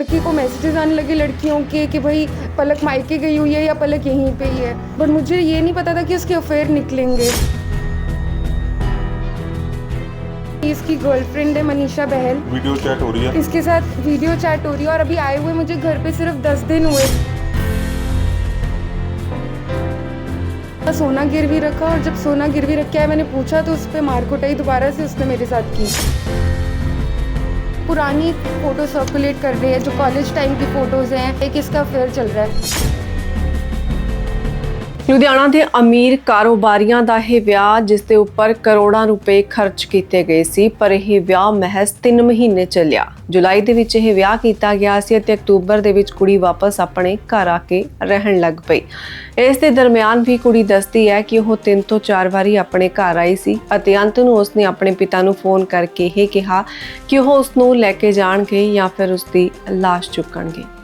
लड़की को मैसेजेस आने लगे लड़कियों के कि भाई पलक मायके गई हुई है या पलक यहीं पे ही है। बट मुझे ये नहीं पता था कि उसके अफेयर निकलेंगे। इसकी गर्लफ्रेंड है मनीषा बहल। वीडियो चैट हो रही है। इसके साथ वीडियो चैट हो रही है और अभी आए हुए मुझे घर पे सिर्फ़ दस दिन हुए। सोना गिरवी रखा और जब सोना गिरवी रख है मैंने पूछा तो उस पर मारकुटाई दोबारा से उसने मेरे साथ की। पुरानी फोटो सर्कुलेट कर रही है जो कॉलेज टाइम की फोटोज हैं एक इसका अफेयर चल रहा है ਲੁਧਿਆਣਾ ਦੇ ਅਮੀਰ ਕਾਰੋਬਾਰੀਆਂ ਦਾ ਇਹ ਵਿਆਹ, ਜਿਸ ਦੇ ਉੱਪਰ ਕਰੋੜਾਂ ਰੁਪਏ ਖਰਚ ਕੀਤੇ ਗਏ ਸੀ, ਪਰ ਇਹ ਵਿਆਹ ਮਹਿਜ਼ 3 ਮਹੀਨੇ ਚੱਲਿਆ। ਜੁਲਾਈ ਦੇ ਵਿੱਚ ਇਹ ਵਿਆਹ ਕੀਤਾ ਗਿਆ ਸੀ ਅਤੇ ਅਕਤੂਬਰ ਦੇ ਵਿੱਚ ਕੁੜੀ ਵਾਪਸ ਆਪਣੇ ਘਰ ਆ ਕੇ ਰਹਿਣ ਲੱਗ ਪਈ। ਇਸ ਦੇ ਦਰਮਿਆਨ ਵੀ ਕੁੜੀ ਦੱਸਦੀ ਹੈ ਕਿ ਉਹ ਤਿੰਨ ਤੋਂ ਚਾਰ ਵਾਰੀ ਆਪਣੇ ਘਰ ਆਈ ਸੀ ਅਤੇ ਅੰਤ ਨੂੰ ਉਸਨੇ ਆਪਣੇ ਪਿਤਾ ਨੂੰ ਫੋਨ ਕਰਕੇ ਇਹ ਕਿਹਾ ਕਿ ਉਹ ਉਸ ਨੂੰ ਲੈ ਕੇ ਜਾਣਗੇ ਜਾਂ ਫਿਰ ਉਸ ਦੀ ਲਾਸ਼ ਚੁੱਕਣਗੇ।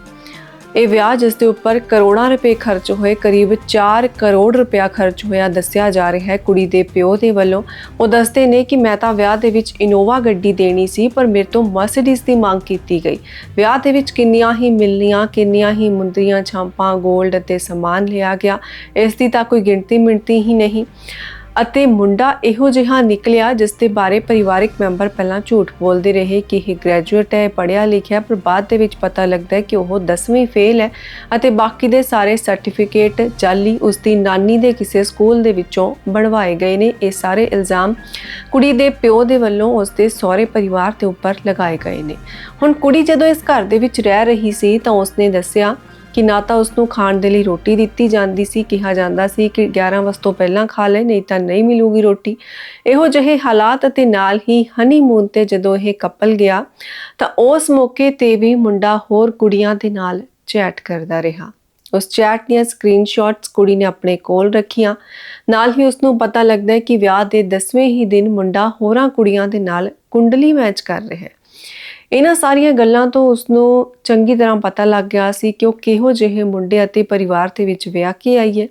ਇਹ ਵਿਆਹ ਜਿਸ ਦੇ ਉੱਪਰ ਕਰੋੜਾਂ ਰੁਪਏ ਖਰਚ ਹੋਏ, ਕਰੀਬ 4 ਕਰੋੜ ਰੁਪਇਆ ਖਰਚ ਹੋਇਆ ਦੱਸਿਆ ਜਾ ਰਿਹਾ ਹੈ। ਕੁੜੀ ਦੇ ਪਿਓ ਦੇ ਵੱਲੋਂ ਉਹ ਦੱਸਦੇ ਨੇ ਕਿ ਮੈਂ ਤਾਂ ਵਿਆਹ ਦੇ ਵਿੱਚ ਇਨੋਵਾ ਗੱਡੀ ਦੇਣੀ ਸੀ, ਪਰ ਮੇਰੇ ਤੋਂ ਮਰਸੀਡੀਜ਼ ਦੀ ਮੰਗ ਕੀਤੀ ਗਈ। ਵਿਆਹ ਦੇ ਵਿੱਚ ਕਿੰਨੀਆਂ ਹੀ ਮਿਲਨੀਆਂ ਕਿੰਨੀਆਂ ਹੀ ਮੁੰਦਰੀਆਂ, ਛਾਂਪਾਂ 골ਡ ਅਤੇ ਸਮਾਨ ਲਿਆ ਗਿਆ। ਇਸ ਦੀ ਤਾਂ ਕੋਈ ਗਿਣਤੀ ਮਿਣਤੀ ਹੀ ਨਹੀਂ। ਅਤੇ ਮੁੰਡਾ ਇਹੋ ਜਿਹਾ ਨਿਕਲਿਆ ਜਿਸ ਦੇ ਬਾਰੇ ਪਰਿਵਾਰਕ ਮੈਂਬਰ ਪਹਿਲਾਂ ਝੂਠ ਬੋਲਦੇ ਰਹੇ ਕਿ ਇਹ ਗ੍ਰੈਜੂਏਟ ਹੈ ਪੜ੍ਹਿਆ ਲਿਖਿਆ ਪਰ ਬਾਅਦ ਦੇ ਵਿੱਚ ਪਤਾ ਲੱਗਦਾ ਹੈ ਕਿ ਉਹ 10ਵੀਂ ਫੇਲ ਹੈ ਅਤੇ ਬਾਕੀ ਦੇ ਸਾਰੇ ਸਰਟੀਫਿਕੇਟ ਜਾਲੀ ਉਸ ਦੀ ਨਾਨੀ ਦੇ ਕਿਸੇ ਸਕੂਲ ਦੇ ਵਿੱਚੋਂ ਬਣਵਾਏ ਗਏ ਨੇ। ਇਹ ਸਾਰੇ ਇਲਜ਼ਾਮ ਕੁੜੀ ਦੇ ਪਿਓ ਦੇ ਵੱਲੋਂ ਉਸ ਦੇ ਸਹੁਰੇ ਪਰਿਵਾਰ ਦੇ ਉੱਪਰ ਲਗਾਏ ਗਏ ਨੇ। ਹੁਣ ਕੁੜੀ ਜਦੋਂ ਇਸ ਘਰ ਦੇ ਵਿੱਚ ਰਹਿ ਰਹੀ ਸੀ ਤਾਂ ਉਸਨੇ ਦੱਸਿਆ ਕਿ ਨਾ ਤਾਂ ਉਸ ਨੂੰ ਖਾਣ ਦੇ ਲਈ ਰੋਟੀ ਦਿੱਤੀ ਜਾਂਦੀ ਸੀ, ਕਿਹਾ ਜਾਂਦਾ ਸੀ ਕਿ 11 ਵਜੇ ਤੋਂ ਪਹਿਲਾਂ ਖਾ ਲੈ, ਨਹੀਂ ਤਾਂ ਨਹੀਂ ਮਿਲੂਗੀ ਰੋਟੀ। ਇਹੋ ਜਿਹੇ ਹਾਲਾਤ ਅਤੇ ਨਾਲ ਹੀ ਹਨੀਮੂਨ ਤੇ ਜਦੋਂ ਇਹ ਕਪਲ ਗਿਆ, ਤਾਂ ਉਸ ਮੌਕੇ ਤੇ ਵੀ ਮੁੰਡਾ ਹੋਰ ਕੁੜੀਆਂ ਦੇ ਨਾਲ ਚੈਟ ਕਰਦਾ ਰਿਹਾ। ਉਸ ਚੈਟ ਦੀਆਂ ਸਕਰੀਨਸ਼ਾਟਸ ਕੁੜੀ ਨੇ ਆਪਣੇ ਕੋਲ ਰੱਖੀਆਂ। ਨਾਲ ਹੀ ਉਸ ਨੂੰ ਪਤਾ ਲੱਗਦਾ ਹੈ ਕਿ ਵਿਆਹ ਦੇ 10ਵੇਂ ਹੀ ਦਿਨ ਮੁੰਡਾ ਹੋਰਾਂ ਕੁੜੀਆਂ ਦੇ ਨਾਲ ਕੁੰਡਲੀ ਮੈਚ ਕਰ ਰਿਹਾ ਹੈ। ਇਹਨਾਂ ਸਾਰੀਆਂ ਗੱਲਾਂ ਤੋਂ ਉਸ ਨੂੰ ਚੰਗੀ ਤਰ੍ਹਾਂ ਪਤਾ ਲੱਗ ਗਿਆ ਸੀ ਕਿ ਉਹ ਕਿਹੋ ਜਿਹੇ ਮੁੰਡੇ ਅਤੇ ਪਰਿਵਾਰ ਦੇ ਵਿੱਚ ਵਿਆਹ ਕੇ ਆਈ ਹੈ।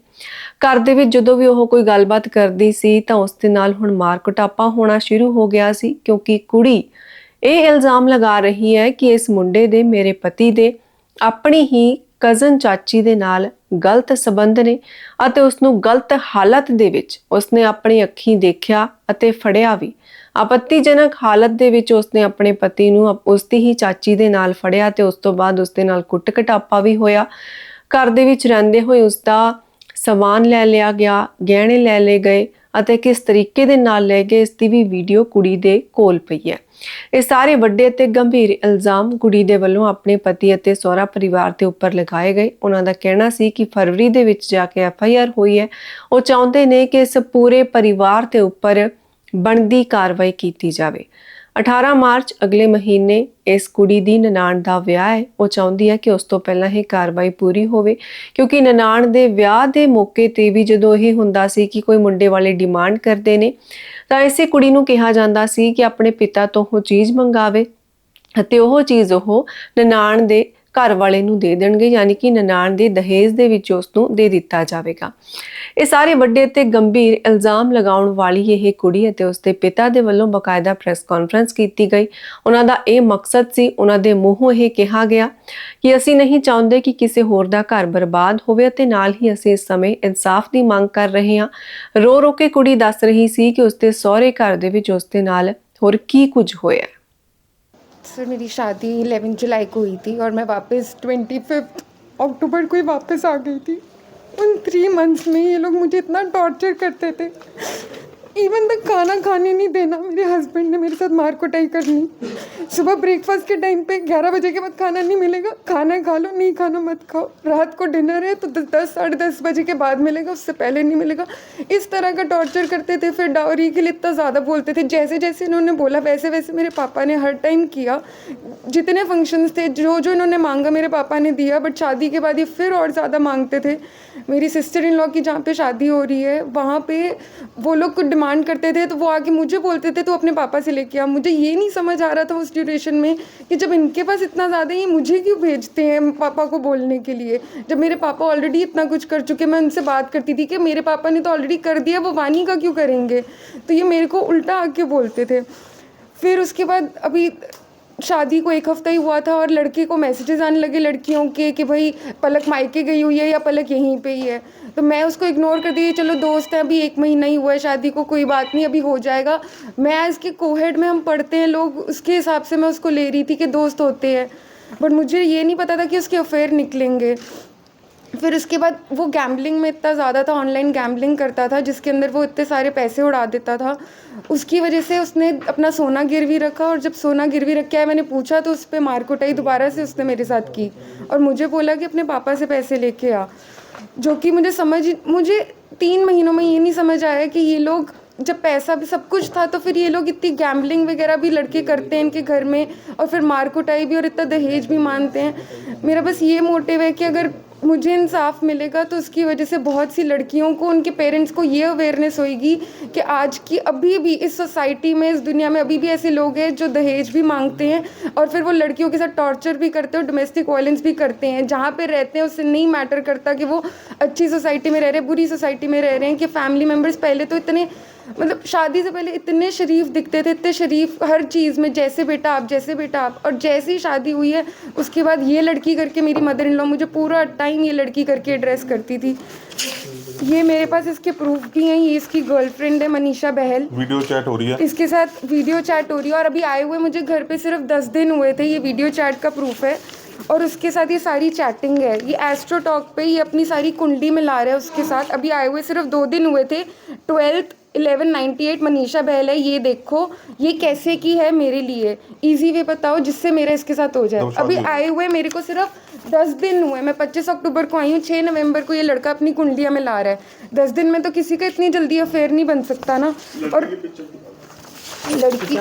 ਘਰ ਦੇ ਵਿੱਚ ਜਦੋਂ ਵੀ ਉਹ ਕੋਈ ਗੱਲਬਾਤ ਕਰਦੀ ਸੀ ਤਾਂ ਉਸ ਦੇ ਨਾਲ ਹੁਣ ਮਾਰ ਕੁਟਾਪਾ ਹੋਣਾ ਸ਼ੁਰੂ ਹੋ ਗਿਆ ਸੀ ਕਿਉਂਕਿ ਕੁੜੀ ਇਹ ਇਲਜ਼ਾਮ ਲਗਾ ਰਹੀ ਹੈ ਕਿ ਇਸ ਮੁੰਡੇ ਦੇ ਮੇਰੇ ਪਤੀ ਦੇ ਆਪਣੀ ਹੀ ਕਜ਼ਨ ਚਾਚੀ ਦੇ ਨਾਲ ਗਲਤ ਸਬੰਧ ਨੇ ਅਤੇ ਉਸ ਨੂੰ ਗਲਤ ਹਾਲਤ ਦੇ ਵਿੱਚ ਉਸਨੇ ਆਪਣੀ ਅੱਖੀਂ ਦੇਖਿਆ ਅਤੇ ਫੜਿਆ ਵੀ। ਆਪੱਤੀਜਨਕ ਹਾਲਤ ਦੇ ਵਿੱਚ ਉਸਨੇ ਆਪਣੇ ਪਤੀ ਨੂੰ ਅਪ- ਉਸ ਦੀ ਹੀ ਚਾਚੀ ਦੇ ਨਾਲ ਫੜਿਆ ਤੇ ਉਸ ਤੋਂ ਬਾਅਦ ਉਸਦੇ ਨਾਲ ਕੁੱਟ ਕਟਾਪਾ ਵੀ ਹੋਇਆ। ਘਰ ਦੇ ਵਿੱਚ ਰਹਿੰਦੇ ਹੋਏ ਉਸ ਦਾ ਸਮਾਨ ਲੈ ਲਿਆ ਗਿਆ, ਗਹਿਣੇ ਲੈ ਲਏ ਗਏ ਅਤੇ ਕਿਸ ਤਰੀਕੇ ਦੇ ਨਾਲ ਲੈ ਗਏ, ਇਸ ਦੀ ਵੀ ਵੀਡੀਓ ਕੁੜੀ ਦੇ ਕੋਲ ਪਈ ਹੈ। ਇਹ ਸਾਰੇ ਵੱਡੇ ਅਤੇ ਗੰਭੀਰ ਇਲਜ਼ਾਮ ਕੁੜੀ ਦੇ ਵੱਲੋਂ ਆਪਣੇ ਪਤੀ ਅਤੇ ਸਹੁਰਾ ਪਰਿਵਾਰ ਦੇ ਉੱਪਰ ਲਗਾਏ ਗਏ। ਉਹਨਾਂ ਦਾ ਕਹਿਣਾ ਸੀ ਕਿ ਫਰਵਰੀ ਦੇ ਵਿੱਚ ਜਾ ਕੇ ਐਫ ਆਈ ਆਰ ਹੋਈ ਹੈ। ਉਹ ਚਾਹੁੰਦੇ ਨੇ ਕਿ ਇਸ ਪੂਰੇ ਪਰਿਵਾਰ ਦੇ ਉੱਪਰ ਬਣਦੀ ਕਾਰਵਾਈ ਕੀਤੀ ਜਾਵੇ। 18 ਮਾਰਚ ਅਗਲੇ ਮਹੀਨੇ ਇਸ ਕੁੜੀ ਦੀ ਨਨਾਣ ਦਾ ਵਿਆਹ ਹੈ। ਉਹ ਚਾਹੁੰਦੀ ਹੈ ਕਿ ਉਸ ਤੋਂ ਪਹਿਲਾਂ ਹੀ ਕਾਰਵਾਈ ਪੂਰੀ ਹੋਵੇ, ਕਿਉਂਕਿ ਨਨਾਣ ਦੇ ਵਿਆਹ ਦੇ ਮੌਕੇ ਤੇ ਵੀ ਜਦੋਂ ਇਹ ਹੁੰਦਾ ਸੀ ਕਿ ਕੋਈ ਮੁੰਡੇ ਵਾਲੇ ਡਿਮਾਂਡ ਕਰਦੇ ਨੇ, ਤਾਂ ਇਸੇ ਕੁੜੀ ਨੂੰ ਕਿਹਾ ਜਾਂਦਾ ਸੀ ਕਿ ਆਪਣੇ ਪਿਤਾ ਤੋਂ ਉਹ ਚੀਜ਼ ਮੰਗਾਵੇ ਅਤੇ ਉਹ ਚੀਜ਼ ਉਹ ਨਨਾਣ ਦੇ ਘਰ ਵਾਲੇ ਨੂੰ ਦੇ ਦੇਣਗੇ, ਯਾਨੀ ਕਿ ਨਨਾਣ ਦੇ ਦਹੇਜ ਦੇ ਵਿੱਚ ਉਸ ਨੂੰ ਦੇ ਦਿੱਤਾ ਜਾਵੇਗਾ। ਇਹ ਸਾਰੇ ਵੱਡੇ ਤੇ ਗੰਭੀਰ ਇਲਜ਼ਾਮ ਲਗਾਉਣ ਵਾਲੀ ਇਹ ਕੁੜੀ ਅਤੇ ਉਸ ਦੇ ਪਿਤਾ ਦੇ ਵੱਲੋਂ ਬਕਾਇਦਾ ਪ੍ਰੈਸ ਕਾਨਫਰੰਸ ਕੀਤੀ ਗਈ। ਉਹਨਾਂ ਦਾ ਇਹ ਮਕਸਦ ਸੀ, ਉਹਨਾਂ ਦੇ ਮੂੰਹੋਂ ਇਹ ਕਿਹਾ ਗਿਆ ਕਿ ਅਸੀਂ ਨਹੀਂ ਚਾਹੁੰਦੇ ਕਿ ਕਿਸੇ ਹੋਰ ਦਾ ਘਰ ਬਰਬਾਦ ਹੋਵੇ ਅਤੇ ਨਾਲ ਹੀ ਅਸੀਂ ਇਸ ਸਮੇਂ ਇਨਸਾਫ ਦੀ ਮੰਗ ਕਰ ਰਹੇ ਹਾਂ। ਰੋ ਰੋ ਕੇ ਕੁੜੀ ਦੱਸ ਰਹੀ ਸੀ ਕਿ ਉਸ ਦੇ ਸਹੁਰੇ ਘਰ ਦੇ ਵਿੱਚ ਉਸ ਦੇ ਨਾਲ ਹੋਰ ਕੀ ਕੁਝ ਹੋਇਆ। सर मेरी शादी 11 जुलाई को हुई थी और मैं वापस 25 अक्टूबर को ही वापस आ गई थी। उन थ्री मंथ्स में ये लोग मुझे इतना टॉर्चर करते थे। इवन तक खाना खाने नहीं देना, मेरे हस्बैंड ने मेरे साथ मार कुटाई करनी। सुबह ब्रेकफास्ट के टाइम पे 11 बजे के बाद खाना नहीं मिलेगा। खाना खा लो, नहीं खाना मत खाओ। रात को डिनर है तो दस साढ़े दस बजे के बाद मिलेगा, उससे पहले नहीं मिलेगा। इस तरह का टॉर्चर करते थे, फिर डाउरी के लिए इतना ज़्यादा बोलते थे। जैसे जैसे इन्होंने बोला, वैसे वैसे मेरे पापा ने हर टाइम किया। जितने फ़ंक्शंस थे, जो जो इन्होंने मांगा, मेरे पापा ने दिया बट शादी के बाद ये फिर और ज़्यादा मांगते थे। मेरी सिस्टर इन लॉ की जहाँ पे शादी हो रही है, वहाँ पे वो लोग कुछ डिमांड करते थे तो वो आके मुझे बोलते थे तो अपने पापा से लेके आ। मुझे ये नहीं समझ आ रहा था उस ड्यूरेशन में कि जब इनके पास इतना ज़्यादा ये मुझे क्यों भेजते हैं पापा को बोलने के लिए? जब मेरे पापा ऑलरेडी इतना कुछ कर चुके, मैं उनसे बात करती थी कि मेरे पापा ने तो ऑलरेडी कर दिया, वो वानी का क्यों करेंगे? तो ये मेरे को उल्टा आके बोलते थे। फिर उसके बाद अभी शादी को एक हफ़्ता ही हुआ था और लड़के को मैसेजेस आने लगे लड़कियों के कि भाई पलक मायके गई हुई है या पलक यहीं पे ही है। तो मैं उसको इग्नोर कर दी, चलो दोस्त हैं, अभी एक महीना ही हुआ है, शादी को कोई बात नहीं, अभी हो जाएगा। मैं एज के कोहेड में हम पढ़ते हैं लोग, उसके हिसाब से मैं उसको ले रही थी कि दोस्त होते हैं। बट मुझे ये नहीं पता था कि उसके अफेयर निकलेंगे। फिर उसके बाद वो गैम्बलिंग में इतना ज़्यादा था ऑनलाइन गैम्बलिंग करता था, जिसके अंदर वो इतने सारे पैसे उड़ा देता था। उसकी वजह से उसने अपना सोना गिरवी रखा और जब सोना गिरवी रख मैंने पूछा तो उस पर मार कुटाई दोबारा से उसने मेरे साथ की और मुझे बोला कि अपने पापा से पैसे लेके आ। जो कि मुझे समझ, मुझे तीन महीनों में ये नहीं समझ आया कि ये लोग, जब पैसा भी सब कुछ था तो फिर ये लोग इतनी गैम्बलिंग वगैरह भी लड़के करते हैं इनके घर में और फिर मार कुटाई भी और इतना दहेज भी मानते हैं। मेरा बस ये मोटिव है कि अगर मुझे इंसाफ मिलेगा तो उसकी वजह से बहुत सी लड़कियों को, उनके पेरेंट्स को ये अवेयरनेस होएगी कि आज की अभी भी इस सोसाइटी में, इस दुनिया में अभी भी ऐसे लोग हैं जो दहेज भी मांगते हैं और फिर वो लड़कियों के साथ टॉर्चर भी करते हैं और डोमेस्टिक वायलेंस भी करते हैं। जहाँ पर रहते हैं, उससे नहीं मैटर करता कि वो अच्छी सोसाइटी में रह रहे बुरी सोसाइटी में रह रहे हैं कि फैमिली मेंबर्स पहले तो इतने मतलब शादी से पहले इतने शरीफ दिखते थे इतने शरीफ हर चीज़ में जैसे बेटा आप जैसे बेटा आप और जैसे ही शादी हुई है उसके बाद ये लड़की करके मेरी मदर इन लॉ मुझे पूरा टाइम ये लड़की करके एड्रेस करती थी। ये मेरे पास इसके प्रूफ भी हैं ये इसकी गर्लफ्रेंड है मनीषा बहल। वीडियो चैट हो रही है। इसके साथ वीडियो चैट हो रही है और अभी आए हुए मुझे घर पे सिर्फ़ दस दिन हुए थे ये वीडियो चैट का प्रूफ है। और उसके साथ ये सारी चैटिंग है ये एस्ट्रो टॉक पे ये अपनी सारी कुंडली में ला रहा है उसके साथ। अभी आए हुए सिर्फ़ दो दिन हुए थे ट्वेल्थ 1198 मनीषा बहल है ये देखो ये कैसे की है मेरे लिए? इजी वे बताओ जिससे मेरा इसके साथ हो जाए। अभी आए हुए मेरे को सिर्फ़ दस दिन हुए मैं पच्चीस अक्टूबर को आई हूँ छः नवंबर को ये लड़का अपनी कुंडलिया में ला रहा है। दस दिन में तो किसी का इतनी जल्दी अफेयर नहीं बन सकता ना। और लड़की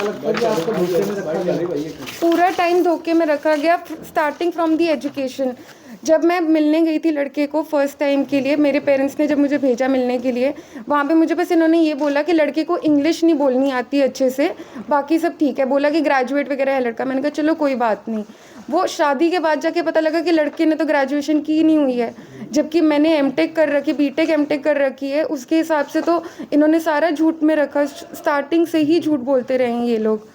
पूरा टाइम धोखे में रखा गया स्टार्टिंग फ्रॉम दी एजुकेशन जब मैं मिलने गई थी लड़के को फ़र्स्ट टाइम के लिए, मेरे पेरेंट्स ने जब मुझे भेजा मिलने के लिए, वहाँ पे मुझे बस इन्होंने ये बोला कि लड़के को इंग्लिश नहीं बोलनी आती अच्छे से, बाकी सब ठीक है। बोला कि ग्रेजुएट वगैरह है लड़का। मैंने कहा, चलो, कोई बात नहीं। वो शादी के बाद जाके पता लगा कि लड़के ने तो ग्रेजुएशन की नहीं हुई है, जबकि मैंने एम कर रखी बी टेक कर रखी है। उसके हिसाब से तो इन्होंने सारा झूठ में रखा। स्टार्टिंग से ही झूठ बोलते रहे हैं ये लोग।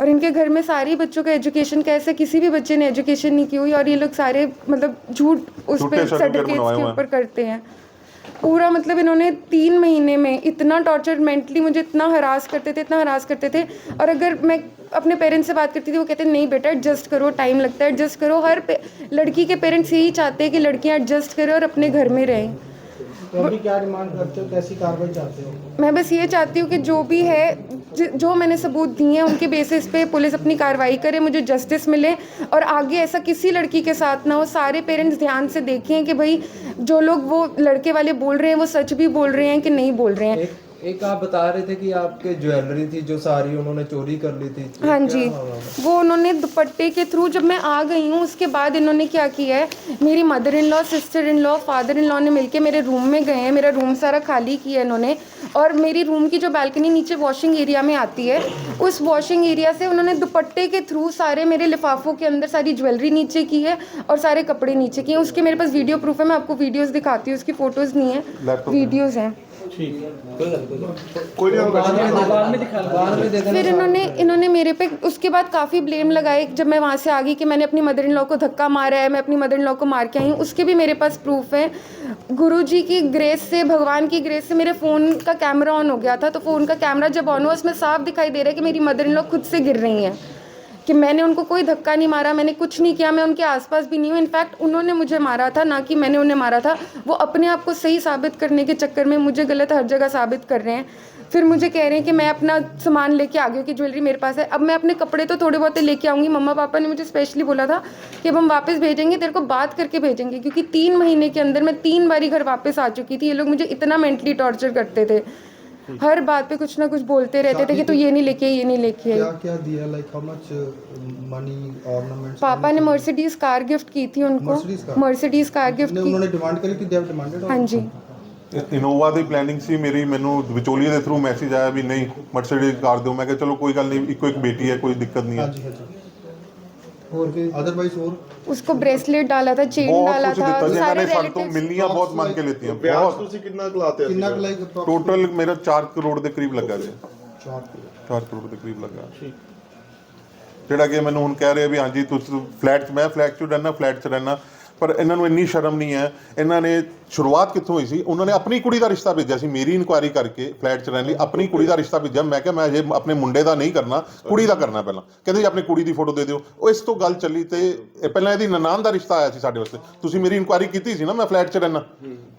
और इनके घर में सारे बच्चों का एजुकेशन कैसे किसी भी बच्चे ने एजुकेशन नहीं की हुई और ये लोग सारे मतलब झूठ उस पर सर्टिफिकेट्स के ऊपर करते हैं। पूरा मतलब इन्होंने तीन महीने में इतना टॉर्चर मेंटली मुझे इतना हरास करते थे इतना हरास करते थे। और अगर मैं अपने पेरेंट्स से बात करती थी वो कहते नहीं बेटा एडजस्ट करो टाइम लगता है एडजस्ट करो। हर लड़की के पेरेंट्स यही चाहते हैं कि लड़कियाँ एडजस्ट करें और अपने घर में रहें। तो अभी क्या डिमांड करते हो कैसी कार्रवाई चाहते हो? मैं बस ये चाहती हूँ कि जो भी है ज- मैंने सबूत दिए हैं, उनके बेसिस पे पुलिस अपनी कार्रवाई करे, मुझे जस्टिस मिले और आगे ऐसा किसी लड़की के साथ ना हो। सारे पेरेंट्स ध्यान से देखें कि भाई, जो लोग वो लड़के वाले बोल रहे हैं, वो सच भी बोल रहे हैं कि नहीं बोल रहे हैं। एक आप बता रहे थे कि आपके ज्वेलरी थी जो सारी उन्होंने चोरी कर ली थी। तो हाँ जी। वो उन्होंने दुपट्टे के थ्रू जब मैं आ गई हूँ उसके बाद इन्होंने क्या किया है? मेरी mother in law sister in law father in law ने मिलके मेरे रूम में गए हैं। मेरा रूम सारा खाली किया है इन्होंने। और मेरी रूम की जो बालकनी नीचे वॉशिंग एरिया में आती है उस वॉशिंग एरिया से उन्होंने दुपट्टे के थ्रू सारे मेरे लिफाफों के अंदर सारी ज्वेलरी नीचे की है और सारे कपड़े नीचे किए हैं। उसके मेरे पास वीडियो प्रूफ है मैं आपको वीडियोज़ दिखाती हूँ उसकी फ़ोटोज़ नहीं है। वीडियोज़ हैं। कोई नहीं बाद में बाद में दिखा बाद में फिर इन्होंने इन्होंने मेरे पे उसके बाद काफ़ी ब्लेम लगाए जब मैं वहाँ से आ गई कि मैंने अपनी मदर इन लॉ को धक्का मारा है मैं अपनी मदर इन लॉ को मार के आई हूँ। उसके भी मेरे पास प्रूफ है। गुरु जी की ग्रेस से भगवान की ग्रेस से मेरे फ़ोन का कैमरा ऑन हो गया था। तो फ़ोन का कैमरा जब ऑन हुआ उसमें साफ़ दिखाई दे रहा है कि मेरी मदर इन लॉ खुद से गिर रही हैं। कि मैंने उनको कोई धक्का नहीं मारा, मैंने कुछ नहीं किया, मैं उनके आसपास भी नहीं हूँ। इनफैक्ट उन्होंने मुझे मारा था, ना कि मैंने उन्हें मारा था। वो अपने आप को सही साबित करने के चक्कर में मुझे गलत हर जगह साबित कर रहे हैं। फिर मुझे कह रहे हैं कि मैं अपना सामान लेके आ गई कि ज्वेलरी मेरे पास है। अब मैं अपने कपड़े तो थोड़े बहुत लेके आऊँगी। मम्मा पापा ने मुझे स्पेशली बोला था कि अब हम वापस भेजेंगे, तेरे को बात करके भेजेंगे। क्योंकि तीन महीने के अंदर मैं तीन बारी घर वापस आ चुकी थी। ये लोग मुझे इतना मेंटली टॉर्चर करते थे। हर बात पे कुछ ना कुछ बोलते रहते थे कि तू ये नहीं लेके आई, ये नहीं लेके आई क्या क्या दिया like how much money ornaments पापा ने मर्सिडीज कार गिफ्ट की थी उनको Mercedes car? Mercedes car gift की उन्होंने डिमांड करी कि दे हैव डिमांडेड हाँ जी ਇਨੋਵਾ ਦੀ ਪਲੈਨਿੰਗ ਸੀ ਮੇਰੀ ਮੈਨੂੰ ਵਿਚੋਲੀਏ ਦੇ ਥਰੂ ਮੈਸੇਜ ਆਇਆ ਵੀ ਨਹੀਂ ਮਰਸੀਡੀਜ਼ ਕਾਰ ਦਿਓ ਮੈਂ ਕਿਹਾ ਚਲੋ ਕੋਈ ਗੱਲ ਨਹੀਂ ਇੱਕੋ ਇੱਕ ਬੇਟੀ ਹੈ ਕੋਈ ਦਿੱਕਤ ਨਹੀਂ ਹੈ ਹਾਂਜੀ ਹਾਂਜੀ ਹੋਰ ਕੀ ਅਦਰਵਾਈਜ਼ ਹੋਰ उसको ब्रेसलेट डाला था चेन ਬਹੁਤ डाला ਕੁਝ था ਦਿੱਤਾ ਜੀ ਇਹਨਾਂ सारे ਨੇ ਸਾਡੇ ਤੋਂ relatives ਮਿਲਨੀਆਂ ਬਹੁਤ ਮੰਗ ਕੇ ਲਿੱਤੀਆਂ ਵਿਆਜ ਬਹੁਤ ਤੁਸੀਂ ਕਿੰਨਾ ਕਲਾਤੇ ਕਿੰਨਾ ਕੁ ਲਾਈਕ ਟੋਟਲ ਮੇਰਾ 4 ਕਰੋੜ ਦੇ ਕਰੀਬ ਲੱਗਾ ਜੀ 4 4 ਕਰੋੜ ਦੇ ਕਰੀਬ ਲੱਗਾ ਜਿਹੜਾ ਕਿ ਮੈਨੂੰ ਹੁਣ ਕਹਿ ਰਹੇ ਵੀ ਹਾਂਜੀ ਤੁਸੀਂ ਫਲੈਟ 'ਚ ਮੈਂ ਫਲੈਟ 'ਚ ਰਹਿਣਾ ਫਲੈਟ 'ਚ ਰਹਿਣਾ ਪਰ ਇਹਨਾਂ ਨੂੰ ਇੰਨੀ ਸ਼ਰਮ ਨਹੀਂ ਹੈ। ਇਹਨਾਂ ਨੇ ਸ਼ੁਰੂਆਤ ਕਿੱਥੋਂ ਹੋਈ ਸੀ? ਉਹਨਾਂ ਨੇ ਆਪਣੀ ਕੁੜੀ ਦਾ ਰਿਸ਼ਤਾ ਭੇਜਿਆ ਸੀ। ਮੇਰੀ ਇਨਕੁਆਇਰੀ ਕਰਕੇ ਫਲੈਟ 'ਚ ਰਹਿਣ ਲਈ ਆਪਣੀ ਕੁੜੀ ਦਾ ਰਿਸ਼ਤਾ ਭੇਜਿਆ। ਮੈਂ ਕਿਹਾ, ਮੈਂ ਅਜੇ ਆਪਣੇ ਮੁੰਡੇ ਦਾ ਨਹੀਂ ਕਰਨਾ, ਕੁੜੀ ਦਾ ਕਰਨਾ ਪਹਿਲਾਂ। ਕਹਿੰਦੇ ਜੀ, ਆਪਣੀ ਕੁੜੀ ਦੀ ਫੋਟੋ ਦੇ ਦਿਓ। ਉਹ ਇਸ ਤੋਂ ਗੱਲ ਚੱਲੀ ਤੇ ਇਹ ਪਹਿਲਾਂ ਇਹਦੀ ਨਨਾਣ ਦਾ ਰਿਸ਼ਤਾ ਆਇਆ ਸੀ ਸਾਡੇ ਵਾਸਤੇ। ਤੁਸੀਂ ਮੇਰੀ ਇਨਕੁਆਇਰੀ ਕੀਤੀ ਸੀ ਨਾ, ਮੈਂ ਫਲੈਟ 'ਚ ਰਹਿਣਾ।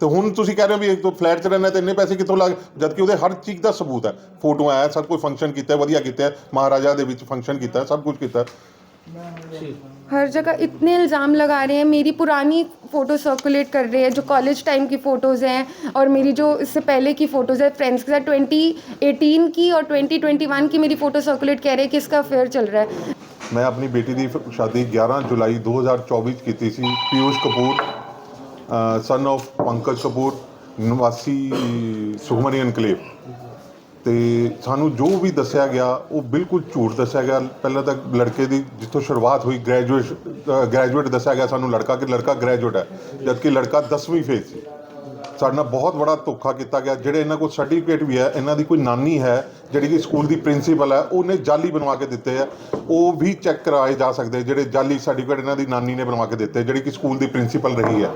ਤੇ ਹੁਣ ਤੁਸੀਂ ਕਹਿ ਰਹੇ ਹੋ ਵੀ ਇੱਕ ਫਲੈਟ 'ਚ ਰਹਿਣਾ ਤੇ ਇੰਨੇ ਪੈਸੇ ਕਿੱਥੋਂ ਲੱਗ ਜਦਕਿ ਉਹਦੇ ਹਰ ਚੀਜ਼ ਦਾ ਸਬੂਤ ਹੈ। ਫੋਟੋ ਆਇਆ, ਸਭ ਕੁਝ ਫੰਕਸ਼ਨ ਕੀਤਾ, ਵਧੀਆ ਕੀਤਾ ਮਹਾਰਾਜਾ ਦੇ ਵਿੱਚ ਫੰਕਸ਼ਨ ਕੀਤਾ, ਸਭ ਕੁਝ ਕੀਤਾ। हर जगह इतने इल्ज़ाम लगा रहे हैं। मेरी पुरानी फ़ोटो सर्कुलेट कर रहे हैं जो कॉलेज टाइम की फ़ोटोज़ हैं और मेरी जो इससे पहले की फ़ोटोज़ है फ्रेंड्स के साथ ट्वेंटी एटीन की और ट्वेंटी ट्वेंटी वन की मेरी फ़ोटो सर्कुलेट कह रहे हैं कि इसका अफेयर चल रहा है। मैं अपनी बेटी की शादी 11 जुलाई 2024 की थी पीयूष कपूर सन ऑफ़ पंकज कपूर निवासी सुखमनी एनक्लेव ਐਨਕਲੇਵ ਸਾਨੂੰ ਜੋ ਵੀ ਦੱਸਿਆ ਗਿਆ, ਉਹ ਬਿਲਕੁਲ ਝੂਠ ਦੱਸਿਆ ਗਿਆ। ਪਹਿਲਾਂ ਤਾਂ ਲੜਕੇ ਦੀ ਜਿੱਥੋਂ ਸ਼ੁਰੂਆਤ ਹੋਈ ਗ੍ਰੈਜੂਏਟ ਗ੍ਰੈਜੂਏਟ ਦੱਸਿਆ ਗਿਆ ਸਾਨੂੰ ਲੜਕਾ ਕਿ ਲੜਕਾ ਗ੍ਰੈਜੂਏਟ ਹੈ, ਜਦਕਿ ਲੜਕਾ 10ਵੀਂ ਫੇਜ਼ ਸੀ। ਸਾਡੇ ਨਾਲ ਬਹੁਤ ਬੜਾ ਧੋਖਾ ਕੀਤਾ ਗਿਆ। ਜਿਹੜੇ ਇਹਨਾਂ ਕੋਲ ਸਰਟੀਫਿਕੇਟ ਵੀ ਹੈ, ਇਹਨਾਂ ਦੀ ਕੋਈ ਨਾਨੀ ਹੈ, ਜਿਹੜੀ ਕਿ ਸਕੂਲ ਦੀ ਪ੍ਰਿੰਸੀਪਲ ਹੈ, ਉਹਨੇ ਜਾਲੀ ਬਣਵਾ ਕੇ ਦਿੱਤੇ ਆ। ਉਹ ਵੀ ਚੈੱਕ ਕਰਾਏ ਜਾ ਸਕਦੇ ਜਿਹੜੇ ਜਾਲੀ ਸਰਟੀਫਿਕੇਟ ਇਹਨਾਂ ਦੀ ਨਾਨੀ ਨੇ ਬਣਵਾ ਕੇ ਦਿੱਤੇ, ਜਿਹੜੀ ਕਿ ਸਕੂਲ ਦੀ ਪ੍ਰਿੰਸੀਪਲ ਰਹੀ ਹੈ।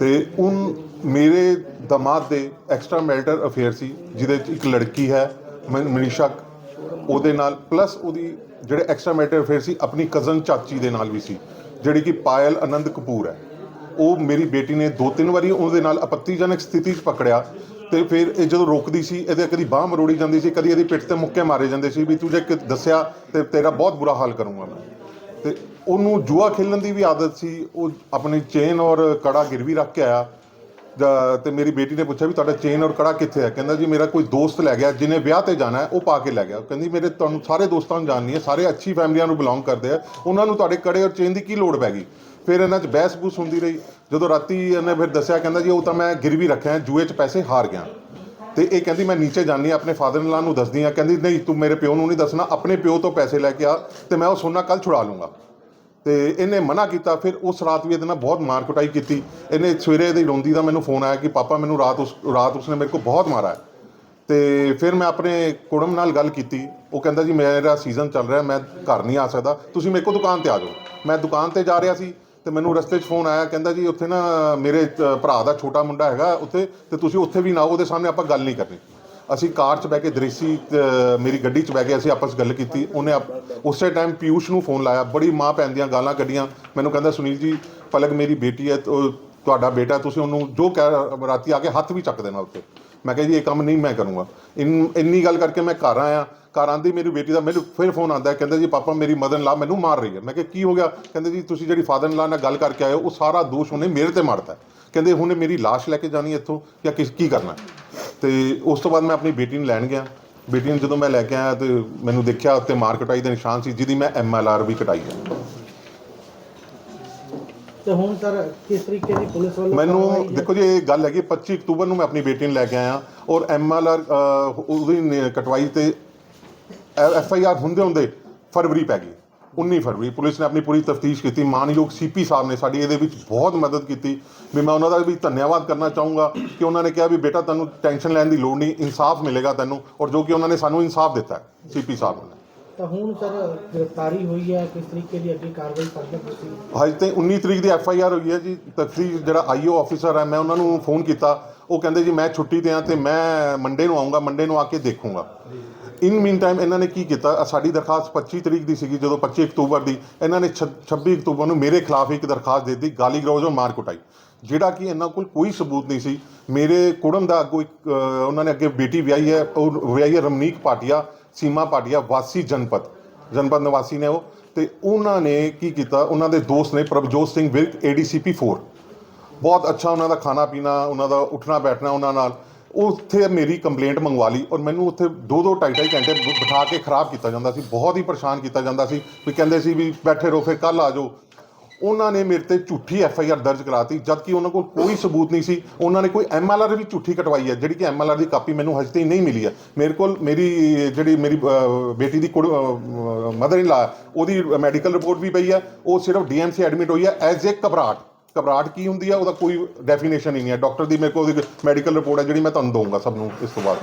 ਤੇ ਉਹ ਮੇਰੇ ਦਮਾਦ ਦੇ ਐਕਸਟਰਾ ਮੈਰਿਟਲ ਅਫੇਅਰ ਸੀ, ਜਿਹਦੇ ਵਿੱਚ ਇੱਕ ਲੜਕੀ ਹੈ ਮ- ਮਨੀਸ਼ਾ ਉਹਦੇ ਨਾਲ ਪਲੱਸ ਉਹਦੀ ਜਿਹੜੇ ਐਕਸਟਰਾ ਮੈਰਿਟਲ ਅਫੇਅਰ ਸੀ, ਆਪਣੀ ਕਜ਼ਨ ਚਾਚੀ ਦੇ ਨਾਲ ਵੀ ਸੀ, ਜਿਹੜੀ ਕਿ ਪਾਇਲ ਆਨੰਦ ਕਪੂਰ ਹੈ। ਉਹ ਮੇਰੀ ਬੇਟੀ ਨੇ ਦੋ ਤਿੰਨ ਵਾਰੀ ਉਹਦੇ ਨਾਲ ਆਪੱਤੀਜਨਕ ਸਥਿਤੀ 'ਚ ਪਕੜਿਆ, ਤੇ ਫਿਰ ਇਹ ਜਦੋਂ ਰੋਕਦੀ ਸੀ, ਇਹਦੇ ਕਦੀ ਬਾਹ ਮਰੋੜੀ ਜਾਂਦੀ ਸੀ, ਕਦੀ ਇਹਦੀ ਪਿੱਠ ਤੇ ਮੁੱਕੇ ਮਾਰੇ ਜਾਂਦੇ ਸੀ, ਵੀ ਤੂੰ ਜੇ ਦੱਸਿਆ, ਤੇ ਤੇਰਾ ਬਹੁਤ ਬੁਰਾ ਹਾਲ ਕਰੂੰਗਾ ਮੈਂ। ਤੇ ਉਹਨੂੰ ਜੂਆ ਖੇਲਣ ਦੀ ਵੀ ਆਦਤ ਸੀ, ਉਹ ਆਪਣੀ ਚੇਨ ਔਰ ਕੜਾ ਗਿਰਵੀ ਰੱਖ ਕੇ ਆਇਆ ਤੇ ਮੇਰੀ ਬੇਟੀ ਨੇ ਪੁੱਛਿਆ ਵੀ ਤੁਹਾਡਾ ਚੇਨ ਔਰ ਕੜਾ ਕਿੱਥੇ ਹੈ? ਕਹਿੰਦਾ ਜੀ ਮੇਰਾ ਕੋਈ ਦੋਸਤ ਲੈ ਗਿਆ, ਜਿਹਨੇ ਵਿਆਹ ਤੇ ਜਾਣਾ ਹੈ, ਉਹ ਪਾ ਕੇ ਲੈ ਗਿਆ। ਕਹਿੰਦੀ ਮੇਰੇ ਤੁਹਾਨੂੰ ਸਾਰੇ ਦੋਸਤਾਂ ਨੂੰ ਜਾਣਨੀ ਹੈ, ਸਾਰੇ ਅੱਛੀ ਫੈਮਲੀਆਂ ਨੂੰ ਬਿਲੋਂਗ ਕਰਦੇ ਆ, ਉਹਨਾਂ ਨੂੰ ਤੁਹਾਡੇ ਕੜੇ ਔਰ ਚੇਨ ਦੀ ਕੀ ਲੋੜ ਪੈ ਗਈ? ਫਿਰ ਇਹਨਾਂ 'ਚ ਬਹਿਸ ਬੂਸ ਹੁੰਦੀ ਰਹੀ। ਜਦੋਂ ਰਾਤੀ ਇਹਨੇ ਫਿਰ ਦੱਸਿਆ, ਕਹਿੰਦਾ ਜੀ ਉਹ ਤਾਂ ਮੈਂ ਗਿਰਵੀ ਰੱਖਿਆ, ਜੂਏ 'ਚ ਪੈਸੇ ਹਾਰ ਗਿਆ। ਤੇ ਇਹ ਕਹਿੰਦੀ ਮੈਂ ਨੀਚੇ ਜਾਣੀ ਆਪਣੇ ਫਾਦਰ ਇਨ ਲਾ ਨੂੰ ਦੱਸਦੀ ਆ ਕਹਿੰਦੀ ਨਹੀਂ, ਤੂੰ ਮੇਰੇ ਪਿਓ ਨੂੰ ਨਹੀਂ ਦੱਸਣਾ, ਆਪਣੇ ਪਿਓ ਤੋਂ ਪੈਸੇ ਲੈ ਕੇ ਆ ਤੇ ਮੈਂ ਉਹ ਸੋਨਾ ਕੱਲ ਛੁਡਾ ਲੂੰਗਾ। ਤੇ ਇਹਨੇ ਮਨਾ ਕੀਤਾ ਫਿਰ ਉਸ ਰਾਤ ਵੀ ਇਹਦੇ ਨਾਲ ਬਹੁਤ ਮਾਰ ਕੁਟਾਈ ਕੀਤੀ। ਇਹਨੇ ਸਵੇਰੇ ਇਹਦੀ ਰੋਂਦੀ ਦਾ ਮੈਨੂੰ ਫੋਨ ਆਇਆ ਕਿ ਪਾਪਾ ਮੈਨੂੰ ਰਾਤ ਉਸ ਰਾਤ ਉਸਨੇ ਮੇਰੇ ਕੋਲ ਬਹੁਤ ਮਾਰਾ ਹੈ ਤੇ ਫਿਰ ਮੈਂ ਆਪਣੇ ਕੁੜਮ ਨਾਲ ਗੱਲ ਕੀਤੀ। ਉਹ ਕਹਿੰਦਾ ਜੀ ਮੇਰਾ ਸੀਜ਼ਨ ਚੱਲ ਰਿਹਾ ਮੈਂ ਘਰ ਨਹੀਂ ਆ ਸਕਦਾ। ਤੁਸੀਂ ਮੇਰੇ ਕੋਲ ਦੁਕਾਨ ਤੇ ਆ ਜਾਓ। ਮੈਂ ਦੁਕਾਨ ਤੇ ਜਾ ਰਿਹਾ ਸੀ ਤੇ ਮੈਨੂੰ ਰਸਤੇ 'ਚ ਫੋਨ ਆਇਆ ਕਹਿੰਦਾ ਜੀ ਉੱਥੇ ਨਾ ਮੇਰੇ ਭਰਾ ਦਾ ਛੋਟਾ ਮੁੰਡਾ ਹੈਗਾ ਉੱਥੇ ਤੇ ਤੁਸੀਂ ਉੱਥੇ ਵੀ ਨਾ ਆਓ, ਉਹਦੇ ਸਾਹਮਣੇ ਆਪਾਂ ਗੱਲ ਨਹੀਂ ਕਰਨੀ। ਅਸੀਂ ਕਾਰ 'ਚ ਬਹਿ ਕੇ, ਦ੍ਰਿਸ਼ੀ ਮੇਰੀ ਗੱਡੀ 'ਚ ਬਹਿ ਕੇ ਅਸੀਂ ਆਪਸ ਗੱਲ ਕੀਤੀ। ਉਹਨੇ ਆਪ- ਉਸੇ ਟਾਈਮ ਪਿਊਸ਼ ਨੂੰ ਫੋਨ ਲਾਇਆ। ਬੜੀ ਮਾਂ ਭੈਣ ਦੀਆਂ ਗਾਲਾਂ ਕੱਢੀਆਂ। ਮੈਨੂੰ ਕਹਿੰਦਾ, ਸੁਨੀਲ ਜੀ, ਪਲਕ ਮੇਰੀ ਬੇਟੀ ਹੈ ਤੁਹਾਡਾ ਬੇਟਾ, ਤੁਸੀਂ ਉਹਨੂੰ ਜੋ ਕਹਿ ਰਾਤੀ ਆ ਕੇ ਹੱਥ ਵੀ ਚੱਕ ਦੇਣਾ ਉੱਤੇ ਮੈਂ ਕਿਹਾ, ਜੀ, ਇਹ ਕੰਮ ਨਹੀਂ ਮੈਂ ਕਰੂੰਗਾ। ਇੰਨੀ ਗੱਲ ਕਰਕੇ ਮੈਂ ਘਰ ਆਇਆ। ਘਰ ਆਂਦੀ ਮੇਰੀ ਬੇਟੀ ਦਾ ਮੈਨੂੰ ਫਿਰ ਫੋਨ ਆਂਦਾ, ਕਹਿੰਦਾ, ਜੀ, ਪਾਪਾ, ਮੇਰੀ ਮਦਰ ਲਾ ਮੈਨੂੰ ਮਾਰ ਰਹੀ ਹੈ। ਮੈਂ ਕਿਹਾ, ਕੀ ਹੋ ਗਿਆ? ਕਹਿੰਦੇ, ਜੀ, ਤੁਸੀਂ ਜਿਹੜੀ ਫਾਦਰ ਲਾ ਨਾਲ ਗੱਲ ਕਰਕੇ ਆਏ ਹੋ, ਉਹ ਸਾਰਾ ਦੋਸ਼ ਉਹਨੇ ਮੇਰੇ ਤੇ ਮਾਰਤਾ ਕਹਿੰਦੇ, ਹੁਣ ਮੇਰੀ ਲਾਸ਼ ਲੈ ਕੇ ਜਾਣੀ ਇੱਥੋਂ ਜਾਂ ਕਿਸ, ਕੀ ਕਰਨਾ ਤੇ ਉਸ ਤੋਂ ਬਾਅਦ ਮੈਂ ਆਪਣੀ ਬੇਟੀ ਨੂੰ ਲੈਣ ਗਿਆ। ਬੇਟੀ ਨੂੰ ਜਦੋਂ ਮੈਂ ਲੈ ਕੇ ਆਇਆ ਤੇ ਮੈਨੂੰ ਦੇਖਿਆ ਉੱਤੇ ਮਾਰ ਕਟਾਈ ਦੇ ਨਿਸ਼ਾਨ ਸੀ ਜਿਹਦੀ ਮੈਂ ਐਮ ਐਲ ਆਰ ਵੀ ਕਟਾਈ ਹੈ। ਤੇ ਹੁਣ ਸਰ ਕਿਸ ਤਰੀਕੇ ਦੀ ਪੁਲਿਸ ਵੱਲੋਂ ਮੈਨੂੰ? ਦੇਖੋ ਜੀ ਇਹ ਗੱਲ ਹੈਗੀ 25 ਅਕਤੂਬਰ ਨੂੰ ਮੈਂ ਆਪਣੀ ਬੇਟੀ ਨੂੰ ਲੈ ਕੇ ਆਇਆ ਔਰ ਐਮ ਐਲ ਆਰ ਉਹਦੀ ਕਟਵਾਈ ਤੇ ਐਫ ਆਈ ਆਰ ਹੁੰਦੇ ਹੁੰਦੇ ਫਰਵਰੀ ਪੈ ਗਈ। 19 ਫਰਵਰੀ ਪੁਲਿਸ ਨੇ ਆਪਣੀ ਪੂਰੀ ਤਫਤੀਸ਼ ਕੀਤੀ। ਮਾਨਯੋਗ ਸੀਪੀ ਸਾਹਿਬ ਨੇ ਸਾਡੀ ਇਹਦੇ ਵਿੱਚ ਬਹੁਤ ਮਦਦ ਕੀਤੀ। ਵੀ ਮੈਂ ਉਹਨਾਂ ਦਾ ਵੀ ਧੰਨਵਾਦ ਕਰਨਾ ਚਾਹੂੰਗਾ ਕਿ ਉਹਨਾਂ ਨੇ ਕਿਹਾ ਵੀ ਬੇਟਾ ਤੈਨੂੰ ਟੈਨਸ਼ਨ ਲੈਣ ਦੀ ਲੋੜ ਨਹੀਂ ਇਨਸਾਫ ਮਿਲੇਗਾ ਤੈਨੂੰ ਔਰ ਜੋ ਕਿ ਉਹਨਾਂ ਨੇ ਸਾਨੂੰ ਇਨਸਾਫ ਦਿੱਤਾ ਸੀਪੀ ਸਾਹਿਬ ਨੇ ਤਾਂ ਹੁਣ ਸਰ ਗ੍ਰਿਫਤਾਰੀ ਹੋਈ ਹੈ ਕਿਸ ਤਰੀਕੇ ਦੀ ਅੱਗੇ ਕਾਰਵਾਈ ਕਰਦੇ ਤੁਸੀਂ ਹਜੇ ਤੇ 19 ਤਰੀਕ ਦੀ ਐਫ ਆਈ ਆਰ ਹੋਈ ਹੈ ਜੀ ਤਫਤੀਸ਼ ਜਿਹੜਾ ਆਈਓ ਆਫੀਸਰ ਹੈ ਮੈਂ ਉਹਨਾਂ ਨੂੰ ਫੋਨ ਕੀਤਾ। ਉਹ ਕਹਿੰਦੇ ਜੀ ਮੈਂ ਛੁੱਟੀ ਤੇ ਆ ਤੇ ਮੈਂ ਮੰਡੇ ਨੂੰ ਆਉਂਗਾ ਮੰਡੇ ਨੂੰ ਆ ਕੇ ਦੇਖੂੰਗਾ। ਇਨ ਮੀਨ ਟਾਈਮ ਇਹਨਾਂ ਨੇ ਕੀ ਕੀਤਾ? ਆਹ ਸਾਡੀ ਦਰਖਾਸਤ 25 ਤਰੀਕ ਦੀ ਸੀਗੀ, ਜਦੋਂ 25 ਅਕਤੂਬਰ ਦੀ ਇਹਨਾਂ ਨੇ ਛ- 26 ਅਕਤੂਬਰ ਨੂੰ ਮੇਰੇ ਖਿਲਾਫ ਇੱਕ ਦਰਖਾਸਤ ਦੇ ਦਿੱਤੀ, ਗਾਲੀ ਗਲੋਚ ਔਰ ਮਾਰ ਕੁਟਾਈ। ਜਿਹੜਾ ਕਿ ਇਹਨਾਂ ਕੋਲ ਕੋਈ ਸਬੂਤ ਨਹੀਂ ਸੀ। ਮੇਰੇ ਕੁੜਮ ਦਾ ਅੱਗੋਂ ਇੱਕ ਉਹਨਾਂ ਨੇ ਅੱਗੇ ਬੇਟੀ ਵਿਆਹੀ ਹੈ, ਉਹ ਵਿਆਹੀ ਹੈ ਰਮਨੀਕ ਪਾਟਿਆ ਸੀਮਾ ਪਾਟਿਆ ਵਾਸੀ ਜਨਪਦ। ਜਨਪਦ ਨਿਵਾਸੀ ਨੇ ਉਹ। ਤੇ ਉਹਨਾਂ ਨੇ ਕੀ ਕੀਤਾ? ਉਹਨਾਂ ਦੇ ਦੋਸਤ ਨੇ ਪ੍ਰਭਜੋਤ ਸਿੰਘ ਵਿਰਕ ਏਡੀਸੀਪੀ 4 ਬਹੁਤ ਅੱਛਾ ਉਹਨਾਂ ਦਾ ਖਾਣਾ ਪੀਣਾ ਉਹਨਾਂ ਦਾ ਉੱਠਣਾ ਬੈਠਣਾ ਉਹਨਾਂ ਨਾਲ। ਉੱਥੇ ਮੇਰੀ ਕੰਪਲੇਂਟ ਮੰਗਵਾ ਲਈ ਔਰ ਮੈਨੂੰ ਉੱਥੇ ਦੋ ਦੋ ਢਾਈ ਢਾਈ ਘੰਟੇ ਬ- ਬਿਠਾ ਕੇ ਖਰਾਬ ਕੀਤਾ ਜਾਂਦਾ ਸੀ। ਬਹੁਤ ਹੀ ਪਰੇਸ਼ਾਨ ਕੀਤਾ ਜਾਂਦਾ ਸੀ ਵੀ ਕਹਿੰਦੇ ਸੀ ਵੀ ਬੈਠੇ ਰਹੋ ਫਿਰ ਕੱਲ ਆ ਜਾਓ। ਉਹਨਾਂ ਨੇ ਮੇਰੇ ਤੇ ਝੂਠੀ ਐਫ ਆਈ ਆਰ ਦਰਜ ਕਰਾਤੀ ਜਦਕਿ ਉਹਨਾਂ ਕੋਲ ਕੋਈ ਸਬੂਤ ਨਹੀਂ ਸੀ। ਉਹਨਾਂ ਨੇ ਕੋਈ ਐਮ ਐਲ ਆਰ ਵੀ ਝੂਠੀ ਕਟਵਾਈ ਹੈ ਜਿਹੜੀ ਕਿ ਐਮ ਐਲ ਆਰ ਦੀ ਕਾਪੀ ਮੈਨੂੰ ਹਜੇ ਤਾਈਂ ਨਹੀਂ ਮਿਲੀ ਹੈ। ਮੇਰੇ ਕੋਲ ਮੇਰੀ ਜਿਹੜੀ ਮੇਰੀ ਅਹ, ਬੇਟੀ ਦੀ ਕੁੜ ਮਦਰ ਇਨ ਲਾ ਉਹਦੀ ਮੈਡੀਕਲ ਰਿਪੋਰਟ ਵੀ ਪਈ ਹੈ। ਉਹ ਸਿਰਫ ਡੀਐਮਸੀ ਐਡਮਿਟ ਹੋਈ ਹੈ ਐਜ਼ ਏ ਘਬਰਾਹਟ। ਘਬਰਾਹਟ ਕੀ ਹੁੰਦੀ ਹੈ ਉਹਦਾ ਕੋਈ ਡੈਫੀਨੇਸ਼ਨ ਹੀ ਨਹੀਂ ਹੈ। ਡਾਕਟਰ ਦੀ ਮੇਰੇ ਕੋਲ ਉਹਦੀ ਮੈਡੀਕਲ ਰਿਪੋਰਟ ਹੈ ਜਿਹੜੀ ਮੈਂ ਤੁਹਾਨੂੰ ਦਊਂਗਾ ਸਭ ਨੂੰ ਇਸ ਤੋਂ ਬਾਅਦ।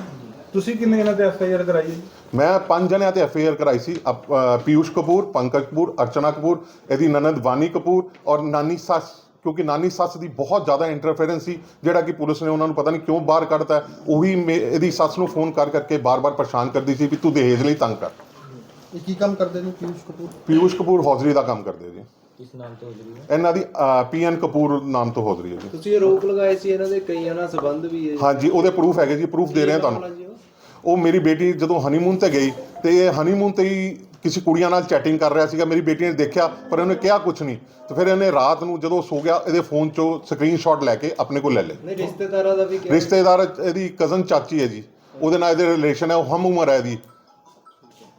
ਤੁਸੀਂ ਕਿੰਨੇ ਇਹਨਾਂ ਤੇ ਐਫ ਆਈ ਆਰ ਕਰਾਈ ਹੈ ਜੀ? ਮੈਂ ਪੰਜ ਜਣਿਆਂ ਤੇ ਐਫ ਆਈ ਆਰ ਕਰਾਈ ਸੀ। ਅਪ- ਅ, ਪੀਯੂਸ਼ ਕਪੂਰ ਪੰਕਜ ਕਪੂਰ ਅਰਚਨਾ ਕਪੂਰ ਇਹਦੀ ਨਨਦ ਵਾਨੀ ਕਪੂਰ ਔਰ ਨਾਨੀ ਸੱਸ। ਕਿਉਂਕਿ ਨਾਨੀ ਸੱਸ ਦੀ ਬਹੁਤ ਜ਼ਿਆਦਾ ਇੰਟਰਫੇਰੈਂਸ ਸੀ ਜਿਹੜਾ ਕਿ ਪੁਲਿਸ ਨੇ ਉਹਨਾਂ ਨੂੰ ਪਤਾ ਨਹੀਂ ਕਿਉਂ ਬਾਹਰ ਕੱਢਤਾ ਹੈ। ਉਹੀ ਮੇ- ਇਹਦੀ ਸੱਸ ਨੂੰ ਫੋਨ ਕਰ ਕਰਕੇ ਬਾਰ-ਬਾਰ ਪਰੇਸ਼ਾਨ ਕਰਦੀ ਸੀ ਵੀ ਤੂੰ ਦਹੇਜ ਲਈ ਤੰਗ ਕਰ। ਇਹ ਕੀ ਕੰਮ ਕਰਦੇ ਨੇ ਪਿਊਸ਼ ਕਪੂਰ? ਪੀਯੂਸ਼ ਕਪੂਰ ਹੌਜ਼ਰੀ ਦਾ ਕੰਮ ਕਰਦੇ ਜੀ। ਕਿਸ ਨਾਮ ਤੋਂ ਹੋ ਰਹੀ ਹੈ? ਇਹਨਾਂ ਦੀ ਪੀਐਨ ਕਪੂਰ ਨਾਮ ਤੋਂ ਹੌਜ਼ਰੀ ਹੈ ਜੀ। ਤੁਸੀਂ ਇਹ ਰੋਕ ਲਗਾਏ ਸੀ ਇਹਨਾਂ ਦੇ ਕਈਆਂ ਨਾਲ ਸੰਬੰਧ ਵੀ ਹੈ ਹਾਂਜੀ ਉਹਦੇ ਪ੍ਰੂਫ ਹੈਗੇ ਜੀ ਪ੍ਰੂਫ ਦੇ ਰਹੇ ਹਾਂ ਤੁਹਾਨੂੰ। ਉਹ ਮੇਰੀ ਬੇਟੀ ਜਦੋਂ ਹਨੀਮੂਨ ਤੇ ਗਈ ਤੇ ਇਹ ਹਨੀਮੂਨ ਤੇ ਹੀ ਕਿਸੇ ਕੁੜੀਆਂ ਨਾਲ ਚੈਟਿੰਗ ਕਰ ਰਿਹਾ ਸੀਗਾ। ਮੇਰੀ ਬੇਟੀ ਨੇ ਦੇਖਿਆ ਪਰ ਉਹਨੇ ਕਿਹਾ ਕੁਝ ਨਹੀਂ। ਤੇ ਫਿਰ ਇਹਨੇ ਰਾਤ ਨੂੰ ਜਦੋਂ ਸੋ ਗਿਆ ਇਹਦੇ ਫੋਨ ਚੋਂ ਸਕਰੀਨਸ਼ਾਟ ਲੈ ਕੇ ਆਪਣੇ ਕੋਲ ਲੈ ਲਏ। ਨਹੀਂ ਰਿਸ਼ਤੇਦਾਰਾਂ ਦਾ ਵੀ ਕਿਹਾ। ਰਿਸ਼ਤੇਦਾਰ ਇਹਦੀ ਕਜ਼ਨ ਚਾਚੀ ਹੈ ਜੀ। ਉਹਦੇ ਨਾਲ ਇਹਦੇ ਰਿਲੇਸ਼ਨ ਹੈ ਉਹ ਹਮ ਉਮਰ ਹੈ ਇਹਦੀ।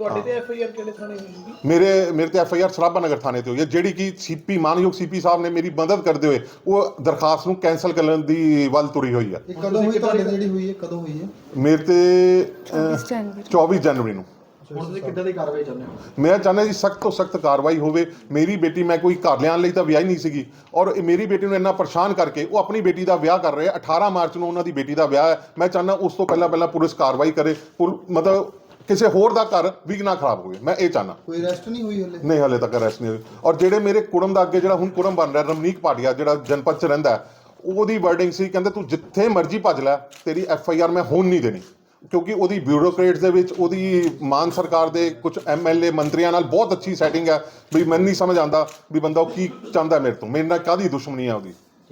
ਤੁਹਾਡੇ ਤੇ ਐਫ ਆਈ ਆਰ ਕਿਹੜੇ ਥਾਣੇ ਹੋਈ ਜੀ ਮੇਰੇ ਮੇਰੇ ਤੇ F I R Sarabha Nagar ਥਾਣੇ ਤੇ ਹੋਈ ਹੈ। ਜਿਹੜੀ ਕਿ ਸੀਪੀ ਮਾਨਯੋਗ ਸੀਪੀ ਸਾਹਿਬ ਨੇ ਮੇਰੀ ਮਦਦ ਕਰਦੇ ਹੋਏ ਉਹ ਦਰਖਾਸਤ ਨੂੰ ਕੈਨਸਲ ਕਰਨ ਦੀ ਵੱਲ ਤੁਰੀ ਹੋਈ ਹੈ। ਇਹ ਕਦੋਂ ਹੋਈ ਤੁਹਾਡੇ ਤੇ ਜਿਹੜੀ ਹੋਈ ਹੈ? ਕਦੋਂ ਹੋਈ ਹੈ? ਮੇਰੇ ਤੇ ਅਹ, 24 ਜਨਵਰੀ 24 ਜਨਵਰੀ ਨੂੰ ਹੁਣ ਤੁਸੀਂ ਕਿੱਦਾਂ ਦੀ ਕਾਰਵਾਈ ਚਾਹੁੰਦੇ ਹੋ? ਮੈਂ ਚਾਹੁੰਦਾ ਜੀ ਸਖਤ ਤੋਂ ਸਖਤ ਕਾਰਵਾਈ ਹੋਵੇ। ਮੇਰੀ ਬੇਟੀ ਮੈਂ ਕੋਈ ਘਰ ਲਿਆਉਣ ਲਈ ਤਾਂ ਵਿਆਹੀ ਨਹੀਂ ਸੀਗੀ। ਔਰ ਇਹ ਮੇਰੀ ਬੇਟੀ ਨੂੰ ਇੰਨਾ ਪਰੇਸ਼ਾਨ ਕਰਕੇ ਉਹ ਆਪਣੀ ਬੇਟੀ ਦਾ ਵਿਆਹ ਕਰ ਰਹੇ ਆ। 18 ਮਾਰਚ ਨੂੰ ਉਹਨਾਂ ਦੀ ਬੇਟੀ ਦਾ ਵਿਆਹ ਹੈ। ਮੈਂ ਚਾਹੁੰਦਾ ਉਸ ਤੋਂ ਪਹਿਲਾਂ ਪਹਿਲਾਂ ਪੁਲਿਸ ਕਾਰਵਾਈ ਕਰੇ। ਪੁਲ- ਮਤਲਬ ਕਿਸੇ ਹੋਰ ਦਾ ਘਰ ਵੀ ਨਾ ਖਰਾਬ ਹੋਵੇ। ਮੈਂ ਇਹ ਚਾਹੁੰਦਾ। ਕੋਈ ਅਰੈਸਟ ਨਹੀਂ ਹੋਈ ਹਲੇ? ਨਹੀਂ ਹਲੇ ਤੱਕ ਅਰੈਸਟ ਨਹੀਂ ਹੋਈ। ਔਰ ਜਿਹੜੇ ਮੇਰੇ ਕੁੜਮ ਦਾ ਅੱਗੇ ਜਿਹੜਾ ਹੁਣ ਕੁੜਮ ਬਣ ਰਿਹਾ ਰਮਨੀਕ ਪਾਟਿਆ ਜਿਹੜਾ ਜਨਪਦ ਚ ਰਹਿੰਦਾ ਉਹਦੀ ਵਰਡਿੰਗ ਸੀ ਕਹਿੰਦੇ ਤੂੰ ਜਿੱਥੇ ਮਰਜ਼ੀ ਭੱਜ ਲੈ ਤੇਰੀ ਐਫ ਆਈ ਆਰ ਮੈਂ ਹੋਣ ਨਹੀਂ ਦੇਣੀ। ਕਿਉਂਕਿ ਉਹਦੀ ਬਿਊਰੋਕਰੇਟਸ ਦੇ ਵਿੱਚ ਉਹਦੀ ਮਾਨ ਸਰਕਾਰ ਦੇ ਕੁਝ ਐਮ ਐਲ ਏ ਮੰਤਰੀਆਂ ਨਾਲ ਬਹੁਤ ਅੱਛੀ ਸੈਟਿੰਗ ਹੈ ਵੀ ਮੈਨੂੰ ਨਹੀਂ ਸਮਝ ਆਉਂਦਾ ਵੀ ਬੰਦਾ ਉਹ ਕੀ ਚਾਹੁੰਦਾ ਮੇਰੇ ਤੋਂ। ਮੇਰੇ ਨਾਲ ਕਾਹਦੀ ਦੁਸ਼ਮਣੀ ਹੈ ਉਹਦੀ?